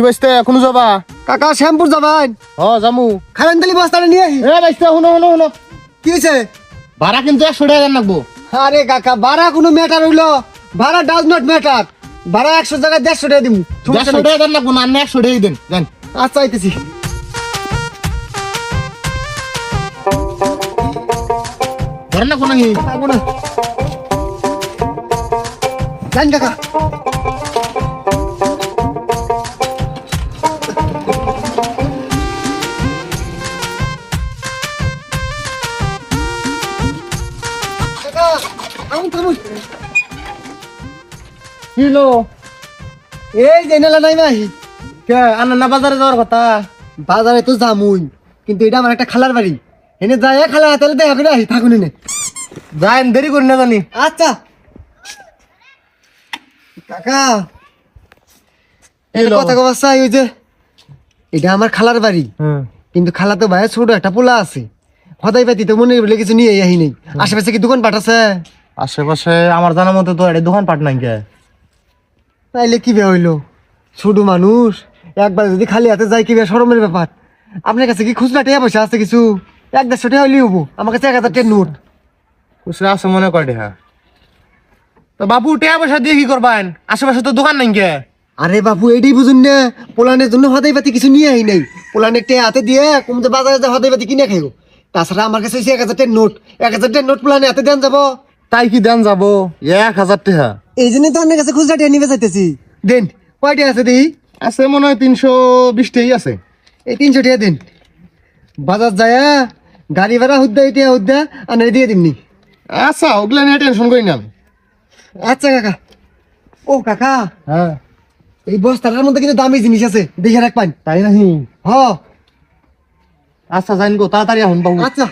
কি বাইস্তে এখনও যাবা? কাকা শ্যামপুর যাবেন হ জামু খাবেন তালি বস্তাটা নিয়ে আহি। এ বাইস্তে শুনো শুনো শুনো। কি হয়েছে ভাড়া কিন্তু একশো টাকা লাগবো। আরে কাকা ভাড়া কোনো ম্যাটার হইল। ভাড়া ডাজ নট ম্যাটার ভাড়া একশো জায়গায় দেড়শো টাকা দিব দেড়শো টাকা দেন লাগবো না একশো টাকাই দেন দেন আচ্ছা আইতেছি। ধরেন না। কোনো কাকা, কি লো এই যে নেলা নাই ভাই কে আনা না বাজারে যাওয়ার কথা? বাজারে তো যামুই কিন্তু এটা আমার একটা খালার বাড়ি। এনে যায় খালা তাহলে দেখা করে আহি থাকুন এনে। যাই দেরি করি না জানি। আচ্ছা। কাকা কথা কবার চাই ওই যে এটা আমার খালার বাড়ি। হুম। কিন্তু খালা তো ভাইয়ের ছোট একটা পোলা আছে। হদাই পাতি তো মনে বলে কিছু নিয়ে আহি নেই। আশেপাশে কি দোকান পাঠাছে আশেপাশে আমার জানার মতো তো এটা দোকান পাট নাই কে। তাইলে কি বে হইল? ছোট মানুষ একবার যদি খালি হাতে যাই কি বে? সরমের ব্যাপার। আপনার কাছে কি খুচরা টেয়া পয়সা আছে কিছু? এক দেড়শো টাকা হইলেই হব। আমার কাছে এক হাজার টেন নোট। খুচরা আছে মনে করে হ্যাঁ তো বাবু টাকা পয়সা দিয়ে কি করবেন? আশেপাশে তো দোকান নাই কে? আরে বাবু এইটাই বুঝুন না। পোলানের জন্য হদাই পাতি কিছু নিয়ে আই নাই। পোলানের টেয়া হাতে দিয়ে কমতে বাজারে যা হদাই পাতি কিনে খাইব। তাছাড়া আমার কাছে এক হাজার টেন নোট। এক হাজার টেন নোট পোলানে হাতে দেন যাব। তাই কি দেন যাব? এক হাজার টাকা। এই জন্যই তো আপনার কাছে খুচরা টেয়া নিবে চাইতেছি দেন কয়টা আছে দেখি আছে মনে হয় তিনশো বিশ টাই আছে। এই তিনশো টাকা দিন। বাজার যায় গাড়ি ভাড়া হুদ্দা এটা হুদ্দা আর দিয়ে দিমনি। আচ্ছা ওগুলা নিয়ে টেনশন করি না আচ্ছা কাকা। ও কাকা। হ্যাঁ। এই বস্তাটার মধ্যে কিন্তু দামি জিনিস আছে দেখে রাখ পান তাই নাকি? হ। আচ্ছা জান গো তাড়াতাড়ি এখন বাবু। আচ্ছা।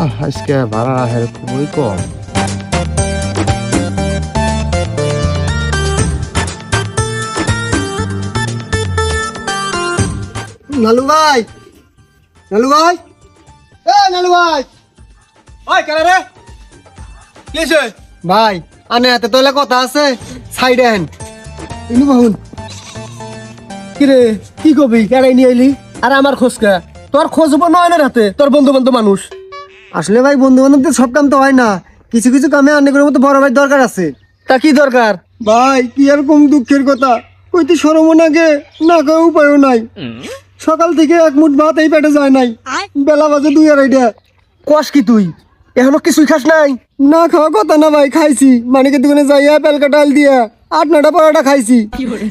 আজকে ভাড়া হের খুবই কম। নালু ভাই নালু ভাই এ নালু ভাই। ওই কেন রে? কি হয়েছে ভাই আনে হাতে তোলে কথা আছে সাইডে হেন ইনু বাহুন কিরে কি কবি কেড়াই নিয়ে এলি আর আমার খোঁজকা তোর খোঁজ হব নয় না রাতে তোর বন্ধু বান্ধব মানুষ। আসলে ভাই বন্ধু বান্ধবদের সব কাম তো হয় না। কিছু কিছু কামে অনেক মতো বড় ভাই দরকার আছে। তা কি দরকার? ভাই কি আর কম দুঃখের কথা? কইতে সরমও নাগে না কেউ উপায়ও নাই। সকাল থেকে এক মুঠ ভাত এই পেটে যায় নাই। বেলা বাজে দুই আড়াইটা। কস কি তুই? এখনও কিছুই খাস নাই? না খাওয়া কথা না ভাই খাইছি। মানিকের দোকানে যাইয়া পেলকা ডাল দিয়া আট নটা পরোটা খাইছি।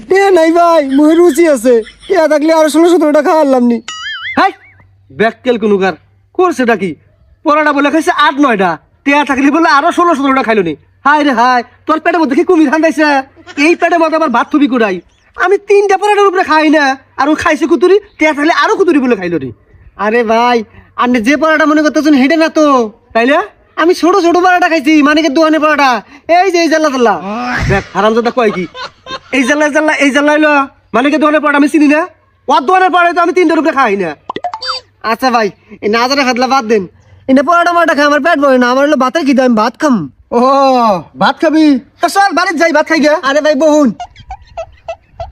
টিয়া নাই ভাই মুখে রুচি আছে। টিয়া থাকলে আরও ষোলো সতেরোটা খাওয়ালাম নি। হাই ব্যাককেল কোনুকার। করছেটা কি? পড়াটা বলে খাইছে আট, নয়টা। টেয়া থাকলে বলে আরও ষোলো, সতেরোটা খাইলো নি হাই রে হাই তোর পেটের মধ্যে কি কুমির খান্দাইছে এই পেটের মধ্যে আবার ভাত থুবি কুড়াই আমি তিনটা পরাটার উপরে খাই না, আর ও খাইছে কুতুরি, টেয়া থাকলে আরও কুতুরি বলে খাইলো নি আরে ভাই আপনি যে পরোটা মনে করতেছেন হেঁটে না তো। তাইলে? আমি ছোট ছোট পরোটা খাইছি মানিকের দোকানে পরোটা? এই যে, এই জাল্লা জাল্লা। দেখ, হারামজাদা কয় কি? এই জাল্লা জাল্লা, এই জাল্লা হইল মালিকে দোকানের পড়া আমি চিনি না? ওর দোকানের পড়া তো আমি তিনটার উপরে খাই না। আচ্ছা ভাই, এই নাজারে খাতলা বাদ দেন। এনে পরোটা মরোটা খাই আমার পেট ভরে না আমার হলো ভাতের কি আমি ভাত খাম। ও ভাত খাবি? তা চল বাড়িতে যাই ভাত খাই গে। আরে ভাই বহুন।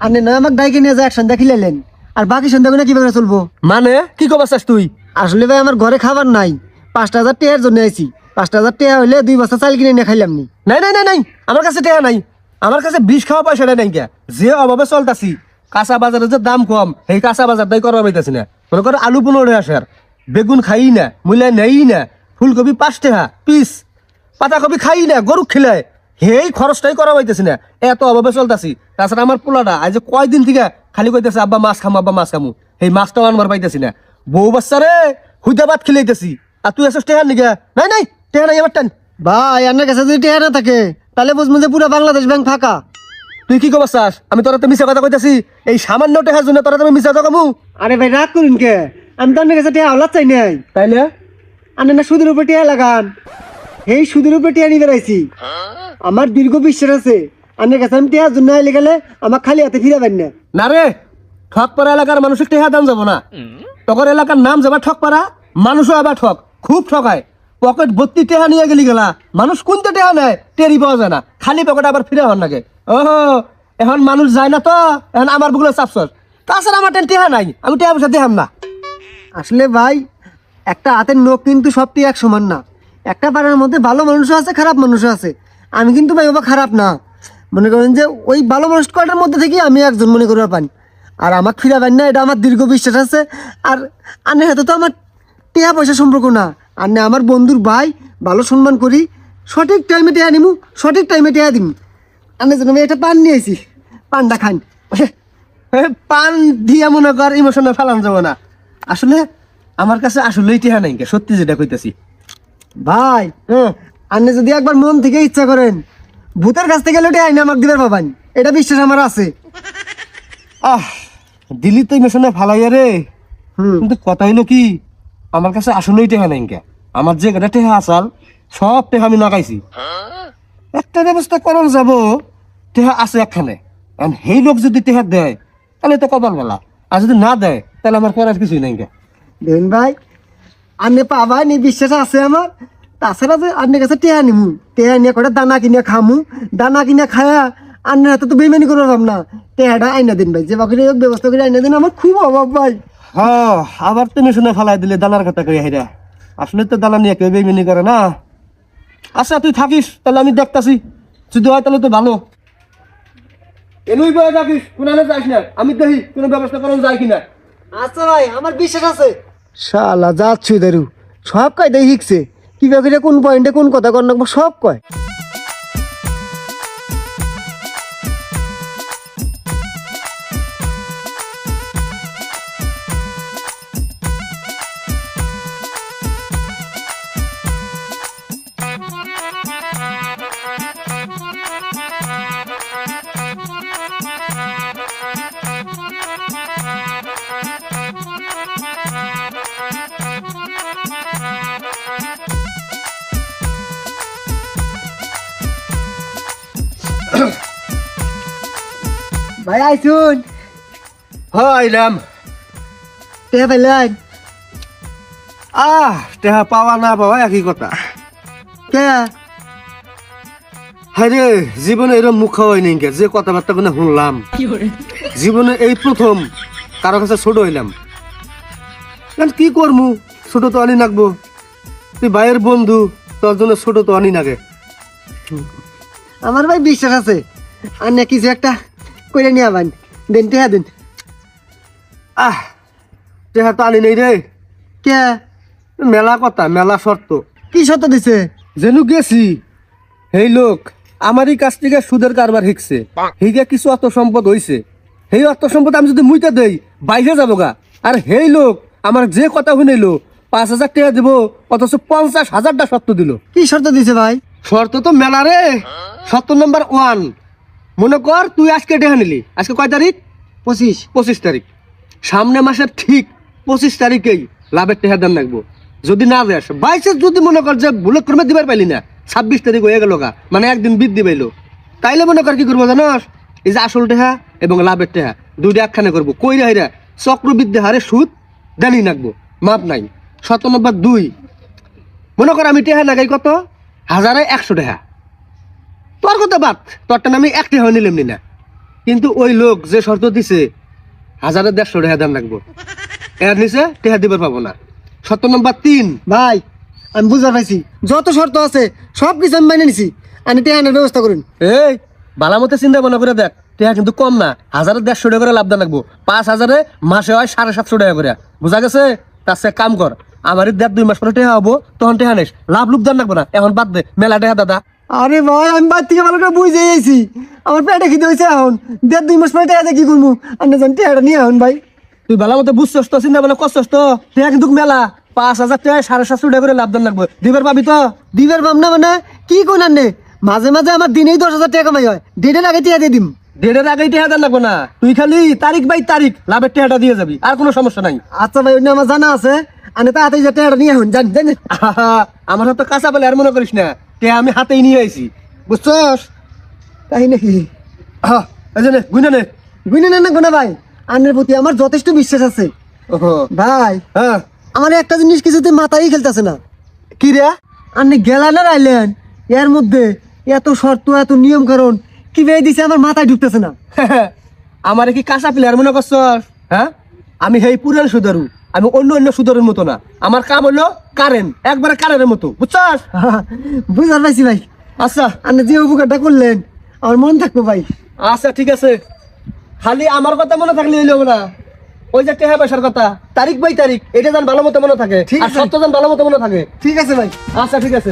আপনি না আমাকে ডাইকে নিয়ে যায় এক সন্ধ্যা খিলালেন আর বাকি সন্ধ্যাগুলো কীভাবে চলবো? মানে কি কবার চাস তুই? আসলে ভাই আমার ঘরে খাবার নাই। পাঁচটা হাজার টাকার জন্য আইছি। পাঁচটা হাজার টাকা হইলে দুই বস্তা চাল কিনে নিয়ে খাইলাম নি। নাই নাই নাই নাই। আমার কাছে টাকা নাই। আমার কাছে বিষ খাওয়া পয়সা নাই কে যে অভাবে চলতাছি কাঁচা বাজারের যে দাম কম সেই কাঁচা বাজার দাই করবা পাইতাছি না। মনে করো আলু পনেরো আসে আর বেগুন খাই না মূল্য নেই না ফুলকপি পাঁচ টাকা পিস। পাতাকপি খাই না গরু খিলায় হেই খরচটাই করা পাইতেছি না। এত অভাবে চলতাছি। তাছাড়া আমার পোলাটা আজ কয়দিন থেকে খালি কইতেছে আব্বা মাছ খামু আব্বা মাছ খামু। সেই মাছটাও আনবার পাইতেছি না। বউ বাচ্চা রে ভাত খিলাইতেছি। আর তুই আসিস টেহার নিকে নাই নাই টেহা নাই আমার টান। ভাই আপনার কাছে যদি টাকা না থাকে তাহলে বুঝব যে পুরো বাংলাদেশ ব্যাংক ফাঁকা। তুই কি কবার চাস আমি তোরা তো মিশা কথা কইতাছি। এই সামান্য টেহার জন্য তোরা তুমি মিশা কথা কামু। আরে ভাই রাগ করুন কে? আমি তো আপনার কাছে টাকা হলার চাই নাই। তাইলে? আপনি না সুদের উপরে টিয়া লাগান। এই সুদের উপরে টিয়া নিয়ে বেড়াইছি। আমার দীর্ঘ বিশ্বাস আছে আপনার কাছে আমি টিয়ার জন্য আইলে গেলে আমার খালি হাতে ফিরাবেন না। না রে ঠকপাড়া এলাকার মানুষের টেহা দাম যাব না। তখন এলাকার নাম যাবা ঠকপাড়া মানুষও আবার ঠক খুব ঠকায়। পকেট ভর্তি টেহা নিয়ে গেলি গেলা মানুষ কোনটা টেহা নেয়? টেরি পাওয়া যায় না। খালি পকেট আবার ফিরে হওয়ার নাকি ওহো এখন মানুষ যায় না তো এখন আমার বুকলে চাপছস। তাছাড়া আমার টেন টেহা নাই আমি টেহা পয়সা দেহাম না। আসলে ভাই, একটা হাতের নখ কিন্তু সবটি এক সমান না। একটা পাড়ার মধ্যে ভালো মানুষও আছে, খারাপ মানুষও আছে। আমি কিন্তু ভাই বাবা খারাপ না। মনে করেন যে ওই ভালো মানুষ কয়টার মধ্যে থেকে আমি একজন মনে করবার পানি। আর আমাকে ফিরাবেন না, এটা আমার দীর্ঘ বিশ্বাস আছে। আর আনে হাতে তো আমার টেহা পয়সা সম্পর্ক না। আর না আমার বন্ধুর ভাই, ভালো সম্মান করি, সঠিক টাইমে টেহা নিমু, সঠিক টাইমে টেহা দিমু। আনে জন্য আমি এটা পান নিয়েছি পানটা খান। পান দিয়া মনে কর ইমোশনে ফেলান যাব না। আসলে আমার কাছে আসলেই টেহা নাই সত্যি যেটা কইতেছি। ভাই আপনি যদি একবার মন থেকে ইচ্ছা করেন ভূতের কাছ থেকে লোটে আইনা আমাকে দিবার পাবান এটা বিশ্বাস আমার আছে। আহ দিলি তো ইমোশনে ফালাইয়া রে। হুম। কিন্তু কথা হইল কি আমার কাছে আসলেই টেহা নাই আমার যে কটা টেহা আসাল সব টেহা আমি নাগাইছি একটা ব্যবস্থা করন যাব টেহা আছে একখানে। আর সেই লোক যদি টেহা দেয় তাহলে তো কপাল বলা আর যদি না দেয় তাহলে আমার করার কিছুই নাই দেন ভাই আপনি পাবান নি বিশ্বাস আছে আমার। তাছাড়া যে আপনার কাছে টেহা নিমু টেহা নিয়ে কটা দানা কিনে খামু। দানা কিনে খায়া আন্নার হাতে তো বেমানি করে পাব না। টেহাটা আইনা দিন ভাই যে বাকি ব্যবস্থা করে আইনা দিন আমার খুব অভাব ভাই। হ্যাঁ আবার তুমি শুনে ফেলাই দিলে দানার কথা কই হেরা আসলে তো দানা নিয়ে কেউ বেমিনি করে না। আচ্ছা তুই থাকিস তাহলে আমি দেখতাছি। যদি হয় তাহলে তো ভালো। এনুই বয়ে থাকিস কোনানে যাইস না। আমি দেখি কোনো ব্যবস্থা করানো যায় কিনা। আচ্ছা ভাই আমার বিশ্বাস আছে। শালা যাচ্ছি দারু। সব কয় দেই শিখছে কি কোন পয়েন্টে কোন কথা কর সব কয়। ভাই আইসুন রাম টেহা পাইলেন? আহ টেহা পাওয়া না পাওয়া একই কথা। কে হায় রে জীবনে এরকম মুখ হয় নাই যে কথাবার্তা কোনো শুনলাম। জীবনে এই প্রথম কারও কাছে ছোট হইলাম। কি করমু? ছোট তো আনি নাকবো। তুই ভাইয়ের বন্ধু তোর জন্য ছোট তো আনি নাগে। আমার ভাই বিশ্বাস আছে। আর না কিছু একটা কইরা নিয়ে আবান দেন টেহা দেন। আহ টেহা তো আনি নেই রে। কে? মেলা কথা মেলা শর্ত। কি সত্য দিছে? যেন গেছি সেই লোক আমারই কাছ থেকে সুদের কারবার শিখছে হিগে কিছু অর্থ সম্পদ হইছে। সেই অর্থ সম্পদ আমি যদি মুইতে দেই বাইরে যাব গা। আর সেই লোক আমার যে কথা শুনিলো পাঁচ হাজার টাকা দিব অথচ পঞ্চাশ হাজারটা শর্ত দিল। কি শর্ত দিছে ভাই? শর্ত তো মেলা রে। শর্ত নাম্বার ওয়ান। মনে কর তুই আজকে টেহা নিলি। আজকে কয় তারিখ? পঁচিশ। পঁচিশ তারিখ। সামনে মাসের ঠিক পঁচিশ তারিখেই লাভের টেহা দাম রাখব যদি না যাস বাইশে যদি মনে কর যে ভুলে ক্রমে দিবার পাইলি না। ছাব্বিশ তারিখ হয়ে গেল গা। মানে একদিন বৃদ্ধি পাইলো। তাইলে মনে কর কি করব জানস? এই যে আসল টেহা এবং লাভের টেহা দুইটা একখানে করব। কই হাইরা চক্রবৃদ্ধি হারে সুদ জানি নাকবো মাপ নাই। শত নম্বর দুই। মনে কর আমি টেহা লাগাই কত? হাজারে একশো টেহা তোর কথা বাদ তোরটা আমি এক টেহা নিলাম নি কিন্তু ওই লোক যে শর্ত দিছে হাজারে দেড়শো টাকা দাম রাখব এর নিচে টেহা দিবার পাবো না। শর্ত নম্বর তিন ভাই আমি বুঝতে পাইছি যত শর্ত আছে সব কিছু আমি মাইনে নিছি। আমি টেহানের ব্যবস্থা করুন। এই বালা মতো চিন্তা ভাবনা করে দেখ টেহা কিন্তু কম না। হাজারে দেড়শো টাকা করে লাভ দাম রাখব পাঁচ হাজারে মাসে হয় সাড়ে সাতশো টাকা করে। বুঝা গেছে? তার সে কাম কর। আমার দেড় দুই মাস পরে টেহা হব তখন টেহা নেস। লাভ লুপ দাম রাখব না এখন বাদ দে মেলা টেহা দাদা। আরে ভাই আমি বাদ থেকে ভালো করে বুঝে আইছি। আমার পেটে খিদে হয়েছে এখন। দেড় দুই মাস পরে টেহা কি করব? আমি জান টেহাটা নিয়ে এখন ভাই। তুই বালা মতো বুঝছস তো চিন্তা করছস তো। টেহা কিন্তু মেলা। পাঁচ হাজার টাকা সাড়ে সাতশো টাকা করে লাভ দাম রাখব। দিবার পাবি তো? দিবের ভাবনা মানে কি কোন আনে মাঝে মাঝে আমার দিনেই দশ হাজার টাকা কামাই হয়। ডেটের আগে টিয়া দিয়ে দিম। দেড়ের আগেই টেহা দাম লাগবো না। তুই খালি তারিখ বাই তারিখ লাভের টেহাটা দিয়ে যাবি আর কোনো সমস্যা নাই। আচ্ছা ভাই আমার জানা আছে আমি তাড়াতাড়ি যে টেহাটা নিয়ে এখন জান জানি। আমার হাতে কাঁচা বলে আর মনে করিস না। তে আমি হাতেই নিয়ে আইছি। বুঝছস? তাই নাকি? আহা, এই যে নে, গুইনা নে। গোনা ভাই? আনের প্রতি আমার যথেষ্ট বিশ্বাস আছে। ভাই হ্যাঁ। আমার একটা জিনিস কিছুতে মাথায় খেলতেছে না। কি রে? আপনি গেলেন না আইলেন এর মধ্যে এত শর্ত এত নিয়ম কারণ কি বেয়ে দিছে আমার মাথায় ঢুকতেছে না? আমার কি কাঁচা প্লেয়ার মনে করছ হ্যাঁ? আমি সেই পুরান সুদারু। আমি অন্য অন্য সুদরের মতো না। আমার কাম হলো কারেন্ট একবারে কারেন্টের মতো। বুঝছস? বুঝতে পারছি ভাই। আচ্ছা। আপনি যে উপকারটা করলেন আমার মন থাকবে ভাই। আচ্ছা ঠিক আছে। খালি আমার কথা মনে থাকলে হইল না। ওই যে টেহা পয়সার কথা। তারিখ বাই তারিখ এটা যেন ভালো মতো মনে থাকে। ঠিক আছে। সত্য যেন ভালো মতো মনে থাকে। ঠিক আছে ভাই। আচ্ছা ঠিক আছে।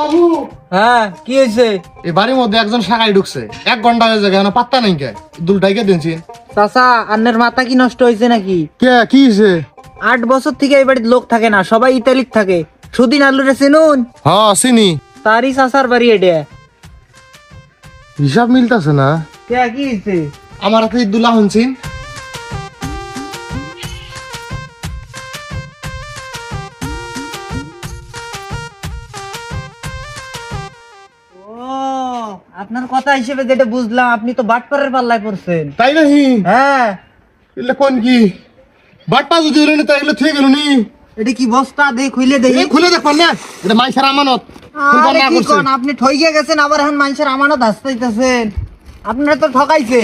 বাবু। হ্যাঁ কি হয়েছে? এই বাড়ির মধ্যে একজন শাখায় ঢুকছে। এক ঘণ্টা হয়ে যায় কেন পাত্তা নাই কে? দুলটাইকে দিনছি। চাচা আন্নের মাথা কি নষ্ট হয়েছে নাকি? কে কি হয়েছে? আট বছর থেকে এই বাড়িতে লোক থাকে না সবাই ইতালিক থাকে। সুদিন আলুরে চিনুন? চিনি। তারই চাচার বাড়ি এটা হিসাব মিলতেছে না। কে কি হয়েছে? আমার হাতে দুলা শুনছিন আপনার কথা হিসেবে যেটা বুঝলাম আপনি তো বাটপাড়ের পাল্লায় পড়ছেন। তাই নাহি হ্যাঁ। এলে কোন কি? বাটপা যদি হলো নি তাই এগুলো ঠিক গেল নি। এটা কি বস্তা? দেখ খুইলে দেখি এই খুলে দেখবেন না এটা মাইসার আমানত। আরে কি কোন আপনি ঠইকে গেছেন আবার এখন মানুষের আমানত হাসতেছেন আপনারা তো ঠকাইছে।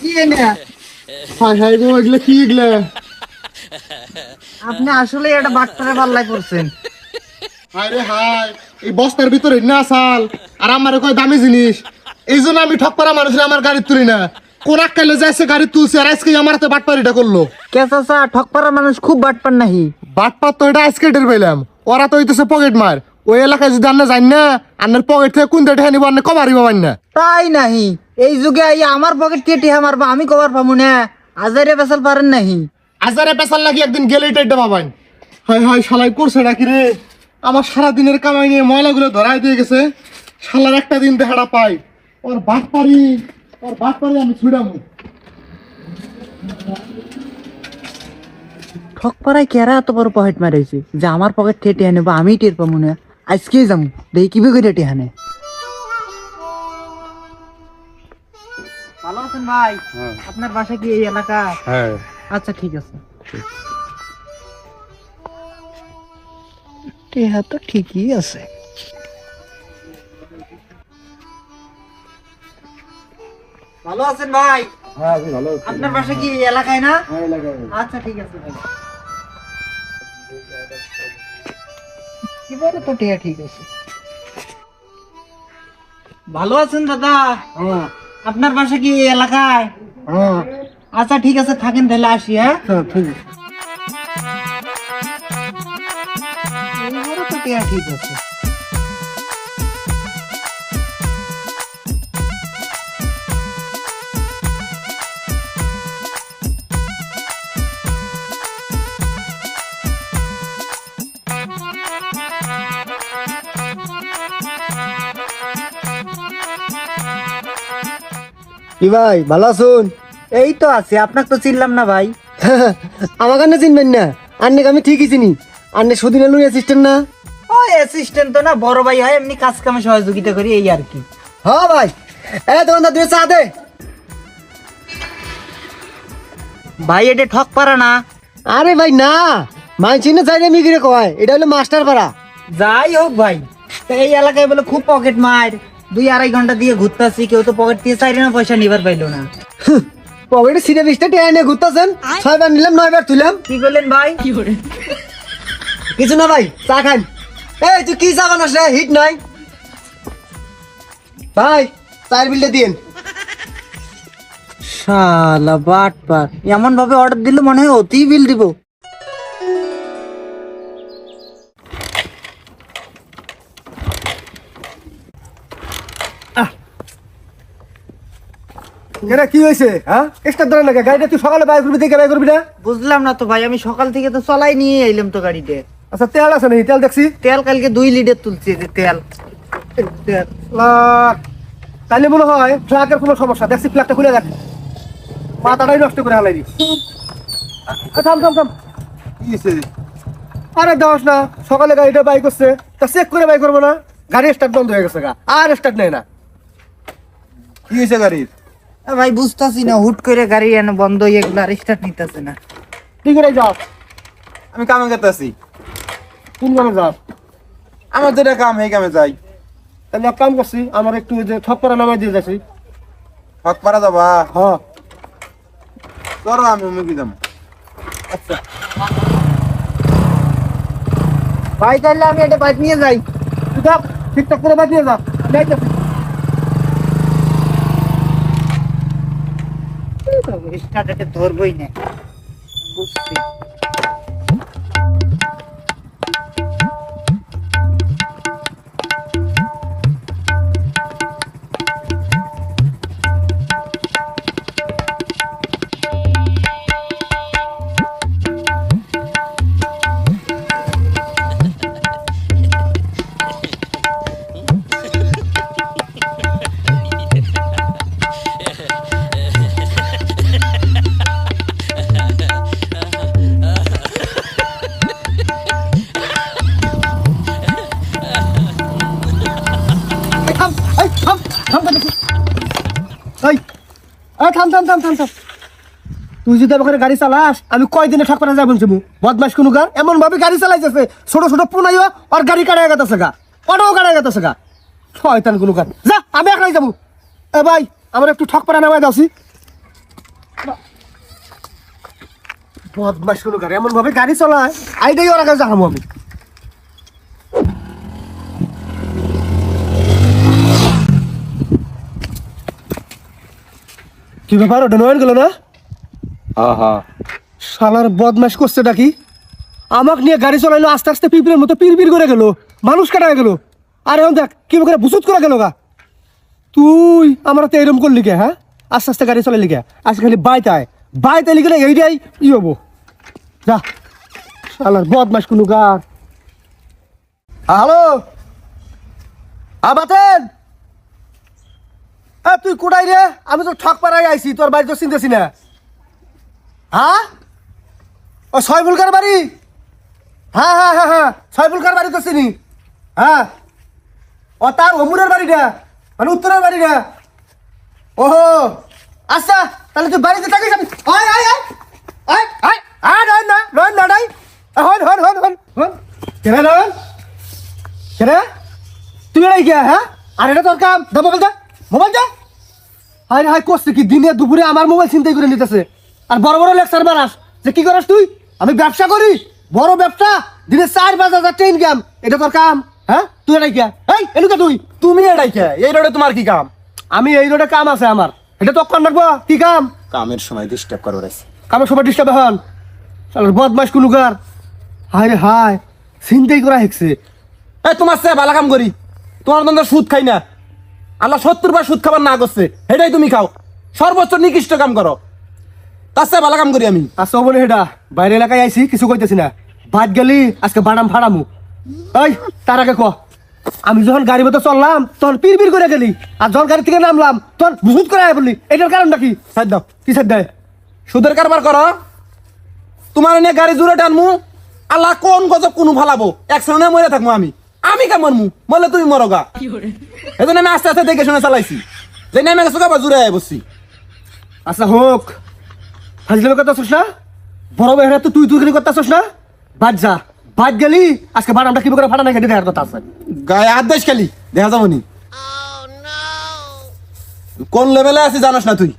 কি এনে? হাই হাই গো এগুলো কি এগুলো? আপনি আসলে এটা বাটপাড়ের পাল্লায় পড়ছেন। হাই রে হাই এই বস্তার ভিতরে না সাল আর আমার কয় দামি জিনিস। এই জন্য আমি ঠক করা মানুষের আমার গাড়ি তুলি না। কোন আক্কালে যাইছে গাড়ি তুলছে আর আজকে আমার হাতে বাটপারিটা করল। কে চাচা ঠকপাড়ার মানুষ খুব বাটপার নাহি। বাটপার তো এটা আজকে টের পেলাম ওরা তো হইতেছে পকেট মার। ওই এলাকায় যদি আন্না যাই না আন্নার পকেট থেকে কোন দেটে নিব আন্না পাবেন না। তাই নাহি। এই যুগে আমার পকেট কেটে মারবা আমি কবার পাবো না। আজারে বেসাল পারেন নাহি। আজারে পেশাল নাকি একদিন গেলেই টাইটা পাবেন হাই হাই শালাই করছে নাকি রে? আমার সারা দিনের কামাই নিয়ে ময়লাগুলো ধরাই দিয়ে গেছে। শালার একটা দিন দেখাটা পাই। ওর বাট পারি ওর বাট পারি আমি ছুড়ামু। ঠকপাড়ায় কেরা এত বড় পকেট মারাইছে? যে আমার পকেট কেটে আনে বা আমি টের পাবো না। আজকেই যাব দেখি কীভাবে করে টেটে আনে। ভালো আছেন ভাই? আপনার বাসা কি এই এলাকা হ্যাঁ। আচ্ছা ঠিক আছে। টেহা তো ঠিকই আছে। ভালো আছেন ভাই? আপনার বাসা কি এলাকায় না? আচ্ছা ঠিক আছে ভাই। এবারে তো টেহা ঠিক আছে? ভালো আছেন দাদা? আপনার বাসা কি এই এলাকায়? আচ্ছা ঠিক আছে থাকেন তাহলে আসি হ্যাঁ? ঠিক আছে। এবারে ঠিক আছে। কি ভাই ভালো আছুন? এই তো আছে আপনাকে তো চিনলাম না ভাই। আমার কাছে চিনবেন না। আন্নেকে আমি ঠিকই চিনি। আন্নে সুদিন এলুন অ্যাসিস্ট্যান্ট না? ওই অ্যাসিস্ট্যান্ট তো না বড় ভাই হয় এমনি কাজ কামে সহযোগিতা করি এই আর কি। হ্যাঁ ভাই এ দোকানদার দুই চা দে। ভাই এটা ঠক পারা না। আরে ভাই না। মানছি না চাই মিগিরে কয়। এটা হলো মাস্টার পাড়া। যাই হোক ভাই তা এই এলাকায় বলে খুব পকেট মার। দুই আড়াই ঘণ্টা দিয়ে ঘুরতেছি কেউ তো পকেট দিয়ে চাই না পয়সা নিবার পাইলো না। পকেটে সিনে বিশটা টেনে নিয়ে ঘুরতেছেন। ছয়বার নিলাম নয় বার তুলাম কি করলেন ভাই? কি করে? কিছু না ভাই চা খান এই তুই কি চা বানাস রে? হিট নাই। ভাই চায়ের বিলটা দিন শালা বাট পার এমন ভাবে অর্ডার দিলে মনে হয় অতি বিল দিব। এটা কি হয়েছে হ্যাঁ? এক্সট্রা ধরে লাগে গাড়িটা তুই সকালে বাই করবি দেখে বাই করবি না? বুঝলাম না তো ভাই আমি সকাল থেকে তো চলাই নিয়ে এলাম তো গাড়িতে। আচ্ছা তেল আছে নাকি? তেল দেখছি। তেল কালকে দুই লিটার তুলছি তেল। তাহলে মনে হয় ট্রাকের কোনো সমস্যা। দেখছি ফ্ল্যাগটা খুলে দেখ। মাথাটাই নষ্ট করে হালাই থাম থাম থাম। হয়েছে? আরে দশ না সকালে গাড়িটা বাই করছে তা চেক করে বাই করব না। গাড়ি স্টার্ট বন্ধ হয়ে গেছে গা আর স্টার্ট নেই না। কি হয়েছে গাড়ির? ভাই বুঝতাছি না হুট করে গাড়ি এনে বন্ধ হয়ে গেলো আর স্টার্ট নিতেছে না। ঠিক আছে যাও আমি কামে গেতেছি কোন কামে যাও আমার যেটা কাম এই কামে যাই। তাহলে এক কাম করছি আমার একটু ওই যে করা নামাই দিয়ে যাচ্ছি। হক পারা যাবা? হ্যাঁ। করো আমি মুখি যাম ভাই তাহলে আমি এটা বাইক নিয়ে যাই। তুই ঠিকঠাক করে বাদ দিয়ে যা। আমি এটা ধরবই না। বুঝছি তুই যদি আমাকে গাড়ি চালাস, আমি কয়দিনে ঠক পারা যাবেন তুমি বদমাস কোনো গান এমন ভাবে গাড়ি চালাইতেছে, ছোট ছোট পুনাইও আর গাড়ি কাটাই গেতেছে গা। অটো কাটাই গেতেছে গা। শয়তান কোনো গান যা, আমি একলাই যাব। এ ভাই, আমার একটু ঠক পারা নামাই দাওছি বদমাস কোনো গাড়ি এমন ভাবে গাড়ি চালায়। আইটাই ওরা কাছে যাব আমি। কি ব্যাপার ওটা নয়ন গেল না? হ্যাঁ শালার বদমাস করছে নাকি আমাকে নিয়ে গাড়ি চলাইলো আস্তে আস্তে পিঁপড়ের মতো পিড় পিড় করে গেল মানুষ কাটা গেল। আর এখন দেখ কি করে বুসুত করে গেল গা। তুই আমার তো এরম করলি কে হ্যাঁ? আস্তে আস্তে গাড়ি চালাইলি কে? আজকে খালি বাইতে আয়। বাইতে লিখে এইটাই ই হব। যা। শালার বদমাস কোনো গার হ্যালো? আবাতেন? এ, তুই কোটাই রে? আমি তো ঠক পাড়াই আইছি, তোর বাড়ি তো চিনতেছি না। হ্যাঁ ও ছয়ফুলকার বাড়ি? হ্যাঁ হ্যাঁ হ্যাঁ হ্যাঁ ছয়ফুলকার বাড়ি তো চিনি। হ্যাঁ ও, তার অমুরের বাড়িটা মানে উত্তরের বাড়িটা। ওহো আচ্ছা তাহলে তুই বাড়িতে থাকিস আমি আয় আয় আয় আয় আয় আয় না নয় না নাই হন হন হন হন হন। কেন কেন? তুই এড়াই গিয়া হ্যাঁ? আর এটা তোর কাম দা? মোবাইল দা মোবাইল দা। হাই হাই করছে কি দিনে দুপুরে আমার মোবাইল চিন্তাই করে নিতেছে। আর বড় বড় লেকচার মারাস যে কি করিস তুই? আমি ব্যবসা করি। বড় ব্যবসা দিনে চার পাঁচ হাজার ট্রেন কাম এটা তোর কাম হ্যাঁ? তুই এটাই কে? এই এনুকা তুই তুমি এটাই কে? এই রোডে তোমার কি কাম? আমি এই রোডে কাম আছে আমার। এটা তো কর রাখব কি কাম? কামের সময় ডিস্টার্ব করো রাইছে কামের সময় ডিস্টার্ব হন। শালার বদমাস কুলুকার হায় রে হায় চিন্তাই করা হেকছে। এই তোমার সে ভালো কাম করি। তোমার তো সুদ খাই না। আল্লাহ সত্তর বার সুদ খাবার না করছে সেটাই তুমি খাও। সর্বোচ্চ নিকৃষ্ট কাম করো। তার সে ভালো কাম করি আমি। আচ্ছা বলে হেডা বাইরে এলাকায় আইছি কিছু কইতেছি না। ভাত গেলি আজকে বাড়াম ফাড়ামু। এই তার আগে ক। আমি যখন গাড়ি মতো চললাম তখন পির পির করে গেলি। আর যখন গাড়ি থেকে নামলাম তখন ভুত করে আয় বললি এটার কারণটা কি? সাইড দাও। কি সাইড দেয়? সুদের কারবার করো। তোমার নিয়ে গাড়ি জুড়ে টানমু। আল্লাহ কোন গজব কোনো ফালাবো একসঙ্গে মরে থাকব আমি। আমি কে মরমু? মরলে তুমি মরগা। জন্য আমি আস্তে আস্তে দেখে শুনে চালাইছি। যে নেমে গেছো আবার জুড়ে আয় বসছি। আচ্ছা হোক। ফাজলামি করতেছিস না? বড় বেহরা তো তুই তুই করে করতেছিস না? বাদ যা। বাদ গেলি আজকে বাড়ামটা কি করে ফাটা না কেটে দেখার কথা আছে। গায়ে হাত দেশ খালি দেখা যাব নি। কোন লেভেলে আছি জানাস না তুই?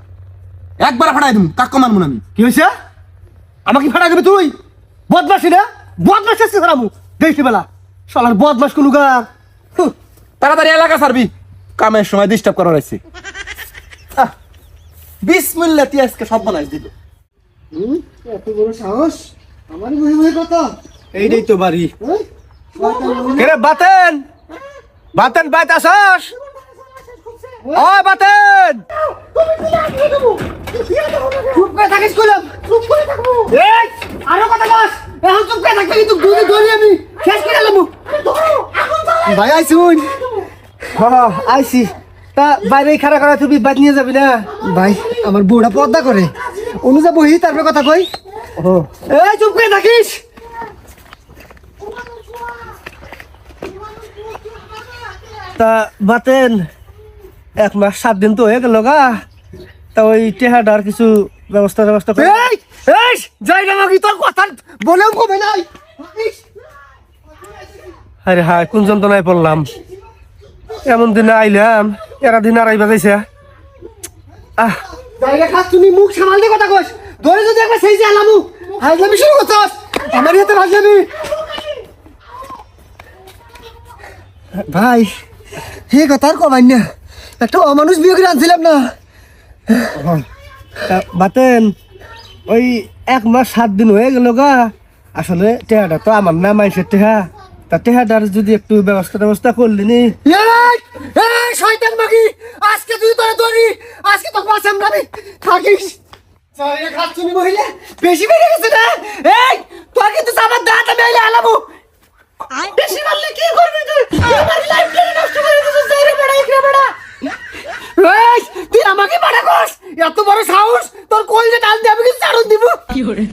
একবার ফাটাই দিম কাক মারমু না আমি। কি হয়েছে আমাকে ফাটা দেবে তুই? বদমাসি না? বদমাস আসছে দেখছি বেলা। শালার বদমাস কোনো গার তাড়াতাড়ি এলাকা সারবি কামের সময় ডিস্টার্ব করা রয়েছে বিসমিল্লা তুই আজকে সব বানাই দিল এত বড় সাহস? আমারই বহি বহি কথা। এইটাই তো বাড়ি? কেরে বাতেন। বাতেন? বাইত আসস ও বাতেন! চুপ করে থাকিস কইলাম। চুপ করে থাকব। এই! আরও কথা বস এখন চুপ করে থাকবি কিন্তু দুধে ধরি আমি শেষ করে লামু ভাই আইসুন হ্যাঁ আইসি তা বাইরে খাড়া করা তুই বাদ নিয়ে যাবি না? ভাই আমার বউটা পর্দা করে। অনুজা বহি তারপরে কথা কই। এই চুপ করে থাকিস। তা বাতেন এক মাস সাত দিন তো হয়ে গেল গা। তা ওই টেহাডার কিছু ব্যবস্থা ব্যবস্থা করে যাই না নাকি তোর কথা বলেও কমে নাই? আরে হায় কোন যন্ত্রণায় পড়লাম। এমন দিনে আইলাম এরা দিন আড়াই বাজাইছে আহ। তুমি মুখ সামাল দিয়ে কথা কস ধরে যদি একবার সেই যে আলামু হাজলামি শুরু করছস? আমার ইয়েতে হাজলামি। ভাই হে কথা আর কমাই না। একটা অমানুষ বিয়ে করে আনছিলাম না। তা বাতেন ওই এক মাস সাত দিন হয়ে গেল গা। আসলে টেহাটা তো আমার না মাইসের টেহা। তা টেহাটার যদি একটু ব্যবস্থা ব্যবস্থা করলি নি। এই এই শয়তান মাগি আজকে তুই তোরে ধরি আজকে তো বাঁচাম না আমি। থাকিস। মহিলা বেশি বেড়ে গেছে না? এই তোর কিন্তু আমার দাঁত আমি আইলে আলামু বেশি মারলে কি করবি তুই? আমার লাইফটা নষ্ট করে দিছিস জায়গা বড়া ইকরা বড়া। এই তুই আমাকে বাড়া কস এত বড় সাহস? তোর কোল যে টান দিয়ে আমি কিন্তু চারণ দিব। কি করে?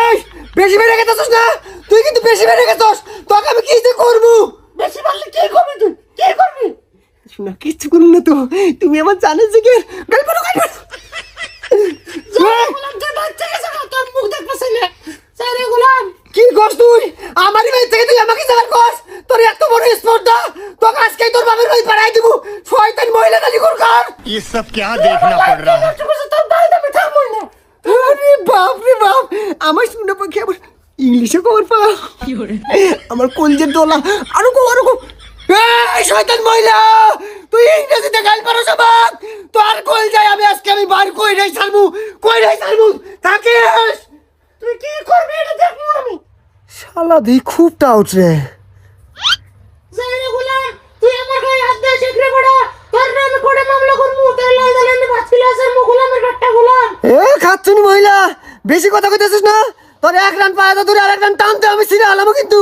এই বেশি বেড়ে গেছিস না? তুই কিন্তু বেশি বেড়ে গেছিস তোকে আমি কি যে করব? বেশি মারলে কি করবি তুই? কি করবি? না কিচ্ছু করুন না তো। তুমি আমার জানেন যে কি গল্প না গল্প কি করছ তুই আমারই বাড়ি থেকে তুই আমাকে যাবার কস তোর এত বড় স্পর্ধা তোকে আজকে তোর বাবার বাড়ি পাঠাই দিব শয়তান মহিলা দালি কর কার ये सब क्या देखना पड़ रहा है আরে বাপ রে বাপ আমার শুনে পক্ষে আবার ইংলিশে খবর পা আমার কলজের দোলা আরো কো আরো কো এই শয়তান মহিলা তুই ইংরেজিতে গাল পারো সবাক তোর কল যায় আমি আজকে আমি বার কই রে সালমু কই রে সালমু থাকিস তুই কি করবি এটা দেখবো আমি শালা দি খুব টাউট রে। পড়া। এ খাচ্ছুনি মহিলা বেশি কথা কইতেছিস না? তোর এক রান তো দূরে আরেক রান টানতে আমি সিরে আলামো কিন্তু।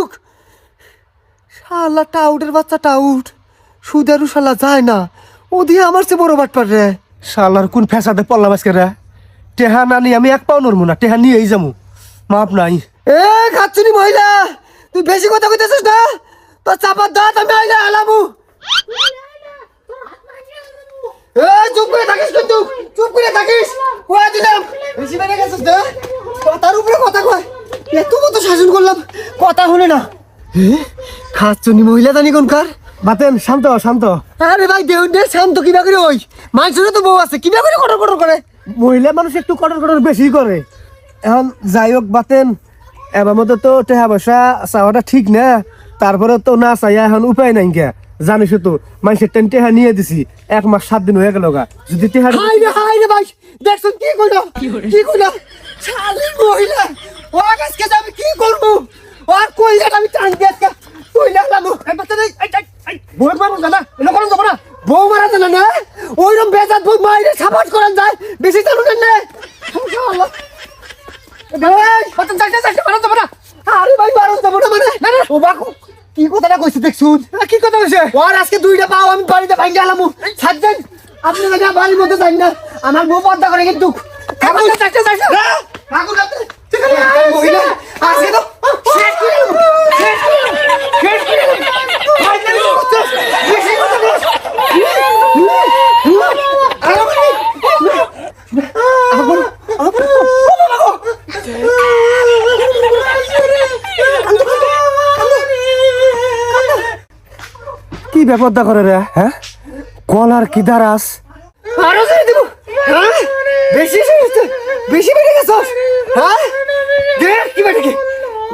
শালা টাউটের বাচ্চা টাউট সুদেরু শালা যায় না। ও দিয়ে আমার সে বড় বাট পার রে। শালার কোন ফ্যাসাদে পড়লাম আজকে রে? টেহা না নিয়ে আমি এক পাও নড়বো না টেহা নিয়েই যাব মাপ নাই। এ, খাচ্ছুনি মহিলা, তুই বেশি কথা কইতেছিস না? তোর চাপার দাঁত আমি আইলে আলামু এ, চুপ করে থাকিস কিন্তু, চুপ করে থাকিস। কয়ে দিলাম, বেশি বেড়ে গেছিস না? কথার উপরে কথা কয়। এত কত শাসন করলাম, কথা হলে না। খাচ্ছুনি মহিলা জানি কোনকার বাতেন শান্ত শান্ত। আরে ভাই দেউন দে শান্ত কিবা করে ওই? মানুষের তো বউ আছে কিবা করে কটর কটর করে? মহিলা মানুষ একটু কটর কটর বেশি করে। এখন যাই হোক বাতেন এবার মতো তো টেহা পয়সা চাওয়াটা ঠিক না। তারপরে তো না চাইয়া এখন উপায় নাই কে জানিস তো মানুষের টেন টেহা নিয়ে দিছি এক মাস সাত দিন হয়ে গেল গা। যদি টেহা হাই রে হাই রে ভাই দেখছুন কি কইলো কি কইলো শালি মহিলা ও আজকে আমি কি করব? আর কই এটা আমি টান দিয়ে আজকে বউ মারো জানা এটা করুন যাব না বউ মারা জানা না? ওইরকম বেজাত বউ মাইরে সাবাস করেন যায় বেশি চালু নেন না ইনশাআল্লাহ ভাই বাচ্চা যাইতে যাইতে মারা যাব না আরে ভাই মারো যাব না মানে না না ও বাকু কি কথাটা কইছে দেখছুন কি কথা কইছে ওর আজকে দুইটা পাও আমি বাড়িতে ভাঙ্গে আলামু সাতজন আপনি না বাড়ির মধ্যে যাই না। আমার বউ পর্দা করে কিন্তু। ঠাকুর চাইতে চাইছে? ঠাকুর আজকে তো। শেষ করে শেষ শেষ কি ব্যাপারটা করে রে হ্যাঁ? কলার কি দারাস আরও ছেড়ে দিব হ্যাঁ? বেশি সমস্ত বেশি বেড়ে গেছ হ্যাঁ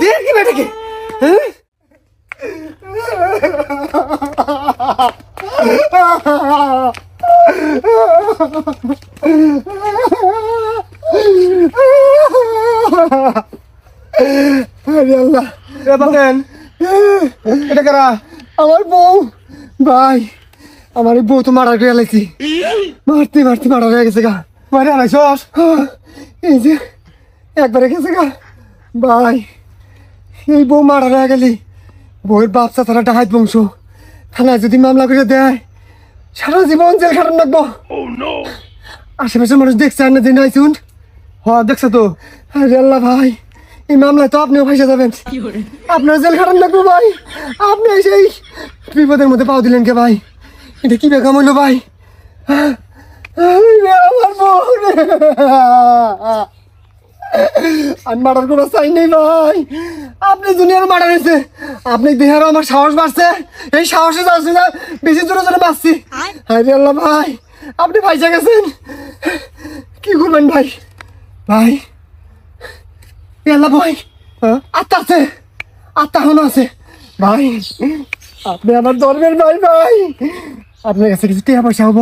দেখ কি বেটে কি হ্যাঁ? আরে আল্লাহ। এ বাতেন এটা কারা? আমার বউ। ভাই আমার এই বউ তো মারা গিয়ে লাইছি মারতে মারতে মারা হয়ে গেছে গা। মারে আনাইছস? আহ, এই যে একবারে গেছে গা। ভাই এই বউ মারা হয়ে গেলি বউয়ের বাচ্চা তারা ডাহাত বংশ। থানায় যদি মামলা করে দেয় সারা জীবন জেল খাটান লাগবো। আশেপাশের মানুষ দেখছে আর না জেনে আইসুন হ দেখছে তো? আরে আল্লাহ ভাই এই মামলায় তো আপনিও ফাইসা যাবেন। আপনার জেল খাটান গো ভাই। আপনি সেই বিপদের মধ্যে পাও দিলেন কে ভাই? এটা কি বেকাম হইল ভাই? আরে আমার বোন আমি মার্ডার করার চাই নেই। ভাই আপনি দুনিয়ার মার্ডার হয়েছে। আপনি দেহারও আমার সাহস বাড়ছে। এই সাহসে যাচ্ছি না বেশি জোরে জোরে বাঁচছি। আরে আল্লাহ ভাই আপনি ফাইসা গেছেন কি করবেন ভাই? ভাই এলা ভাই আত্মা আছে। আত্মা হনো আছে। ভাই আপনি আমার ধর্মের ভাই ভাই। আপনার কাছে কিছু টাকা পয়সা হব।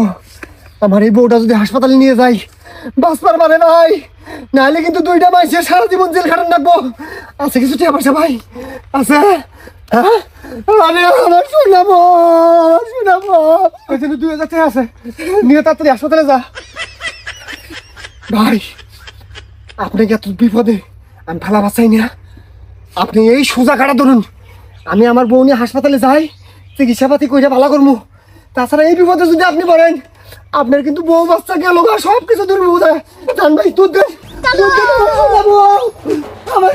আমার এই বউটা যদি হাসপাতালে নিয়ে যাই বাঁচবার পারে ভাই নাহলে কিন্তু দুইটা মাসে সারা জীবন জেল খাটান রাখব। আছে কিছু টাকা পয়সা ভাই? আছে? হ্যাঁ? হাসপাতালে যা। ভাই বিপদে? আমি না। আপনি এই সোজা কাটা ধরুন। আমি আমার বউ নিয়ে হাসপাতালে যাই, চিকিৎসাপাতি কইরা ভালো করব তাছাড়া এই বিপদে যদি আপনি বলেন আপনার কিন্তু বউ বাচ্চা গেল সব কিছু দূর বোঝায় জান ভাই তুই আমার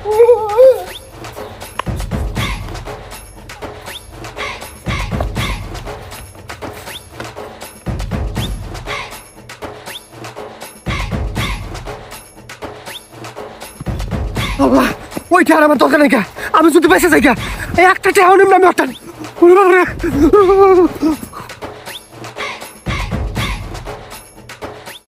আমি ওই আর আমার দরকার নাই আমি যদি বেঁচে যাই এই একটা ঠেয়াও নিম আমি একটা